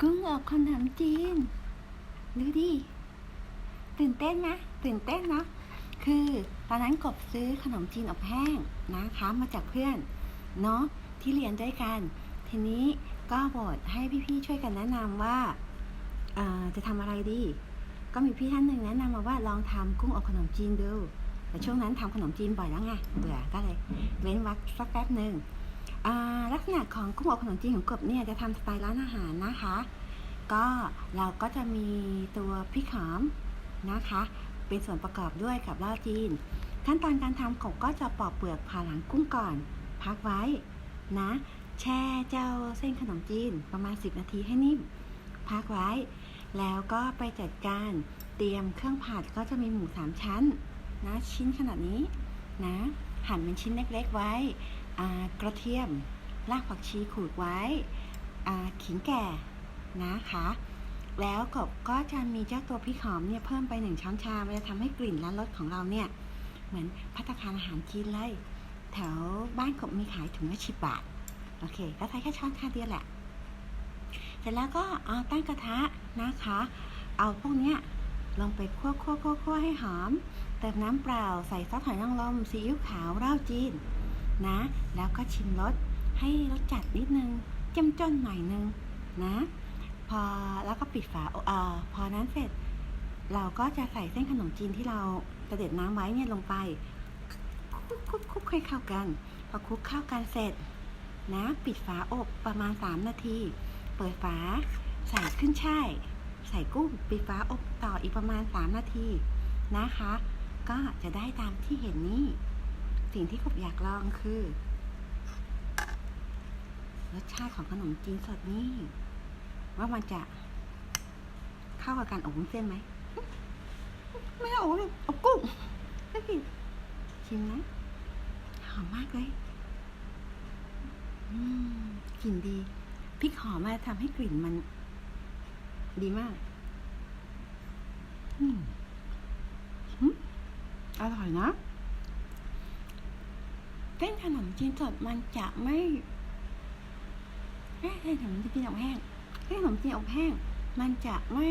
กุ้งอบขนมจีนดูดิตื่นเต้นไหมตื่นเต้นเนอะคือตอนนั้นกบซื้อขนมจีนอบแห้งนะคะมาจากเพื่อนเนาะที่เรียนด้วยกัน ทีนี้ก็บทให้พี่ๆช่วยกันแนะนำว่าจะทำอะไรดี ก็มีพี่ท่านหนึ่งแนะนำมาว่าลองทำกุ้งอบขนมจีนดูแต่ช่วงนั้นทำขนมจีนบ่อยแล้วไงเบื่อก็เลยเว้นวักสักแป๊บหนึ่ง ลักษณะของกุ้งอบขนมจีนของกบเนี่ยจะทำสไตล์ร้านอาหารนะคะ ก็เราก็จะมีตัวพริกหอมนะคะ เป็นส่วนประกอบด้วยกับเหล้าจีน ขั้นตอนการทำกบก็จะปอกเปลือกผ่าหลังกุ้งก่อน พักไว้นะ แช่เจ้าเส้นขนมจีนประมาณ 10 นาทีให้นิ่ม พักไว้ แล้วก็ไปจัดการเตรียมเครื่องผัดก็จะมีหมูสามชั้นนะชิ้นขนาดนี้นะ หั่นเป็นชิ้นเล็กๆไว้ กระเทียมรากผักชีขูดไว้ขิงแก่นะคะ แล้วกบก็จะมีเจ้าตัวพริกหอมเนี่ยเพิ่มไปหนึ่งช้อนชามันจะทำให้กลิ่นและรสของเราเนี่ย เหมือนพัตตาคารอาหารจีนเลยแถวบ้านกบมีขายถุงละสิบบาท โอเค ก็ใช้แค่ช้อนชาเดียวแหละ เสร็จแล้วก็เอาตั้งกระทะนะคะ เอาพวกเนี้ยลงไปคั่วคั่วคั่วคั่วให้หอม เติมน้ำเปล่าใส่ซอสหอยนางรมซีอิ๊วขาวเหล้าจีน นะ แล้วก็ชิมรสให้รสจัดนิดนึงเจ้มจ้นหน่อยนึงนะ พอแล้วก็ปิดฝาเอ่อพอนั้นเสร็จ เราก็จะใส่เส้นขนมจีนที่เรากระเด็ดน้ำไว้เนี่ยลงไปคุกคุกคุกให้เข้ากัน พอคุกเข้ากันเสร็จ นะ ปิดฝาอบประมาณ 3 นาที เปิดฝาใส่ขึ้นช่ายใส่กุ้งปิดฝาอบต่ออีกประมาณ 3 นาทีนะคะ ก็จะได้ตามที่เห็นนี้ สิ่งที่กบอยากลองคือ รสชาติของขนมจีนสดนี่ ว่ามันจะเข้ากับการอบวุ้นเส้นไหม ไม่เอาอบอบกุ้งไม่ผิดชิมนะ หอมมากเลยกลิ่นดีพริกหอมมาทำให้กลิ่นมัน ดีมากอมอร่อยนะ เส้นขนมจีนสดมันจะไม่เส้นขนมจีนอบแห้งเส้นขนมจีนอบแห้ง มันจะไม่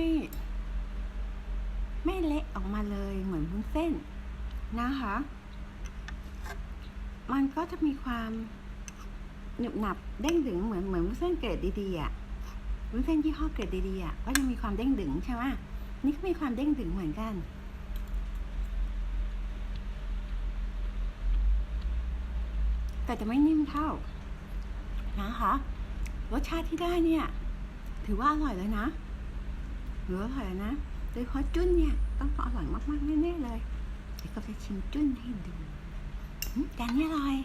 ไม่เละออกมาเลยเหมือนวุ้นเส้นนะคะ มันก็จะมีความหนึบหนับเด้งดึงเหมือนเหมือนวุ้นเส้นเกรดดีๆอะวุ้นเส้นยี่ห้อเกรดดีๆอะก็จะมีความเด้งดึงใช่ไหมนี่ก็มีความเด้งดึงเหมือนกัน แต่จะไม่นิ่มเท่านะคะรสชาติที่ได้เนี่ย ถือว่าอร่อยเลยนะถือว่าอร่อยนะโดยเฉพาะจุ้นเนี่ย ต้องอร่อยมากๆแน่ๆเลยเดี๋ยวก็จะชิมจุ้นให้ดูอืมจานนี้อร่อย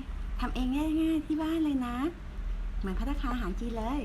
ทำเองง่ายๆที่บ้านเลยนะ เหมือนพัตตาคาอาหารจีนเลย